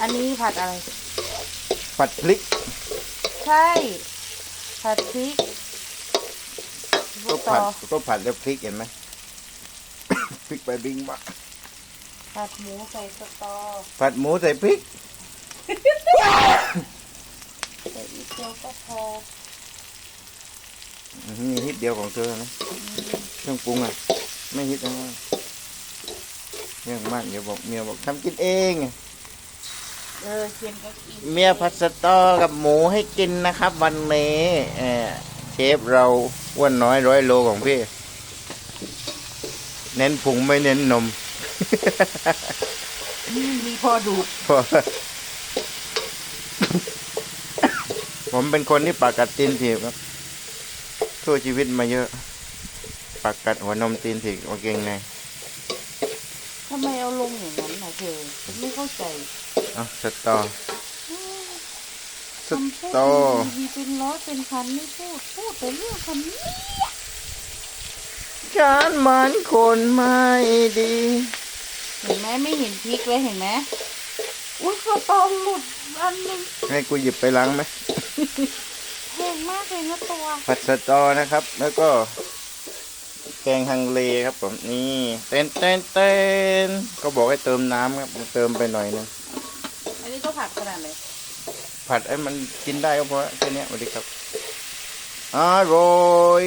อันนี้ผัดอะไร ผัดพริก ใช่ ผัดพริกก็ต่ผัอดก็ผัดแล้วพริกเห็นไหม พริกไปบิงบะผัดหมูใส่สตอ ผัดหมูใส่พริกใส่อีกเดียวก็พออื้อหือมีฮิตเดียวของเธอนะเครื่องปรุงอะ ไม่ฮิตนะ เรื่องมากเดี๋ยวบอกเมียบอกทำกินเอง เออเค็มก็กินเมียผัดสตอกับหมูให้กินนะครับ วันนี้เออเชฟเราอ้วนน้อยร้อยโลของพี่ เน้นพุงไม่เน้นนม มีพอดูดเพราะผมเป็นคนที่ปากกัดตีนถีบครับทั่วชีวิตมาเยอะ ปากกัดหัวนมตีนถีบโอเกงไงทำ ไมเอาลงอย่างนั้นน่ะเธอฉันไม่เข้าใจเอาสตอสคำพูดตอดีๆเป็นร้อยเป็นพันไม่พูดพูดแต่เรื่องคำนี้ฉันมันคนไม่ดี เห็นไหมไม่เห็นพริกเลยเห็นไหมอุ้ยข้าวตองหลุดอันหนึงให้กูหยิบไปล้างไหมแพงมากเลยนะตัว ผัดสตอนะครับ แล้วก็ แกงฮังเลครับผมนี่เต้นเต้นเต้นก็บอกให้เติมน้ำครับเติมไปหน่อยนึงอันนี้ก็ผัดขนาดไหนผัดให้มันกินได้ก็พอแค่เนี้ยสวัสดีครับอร่อย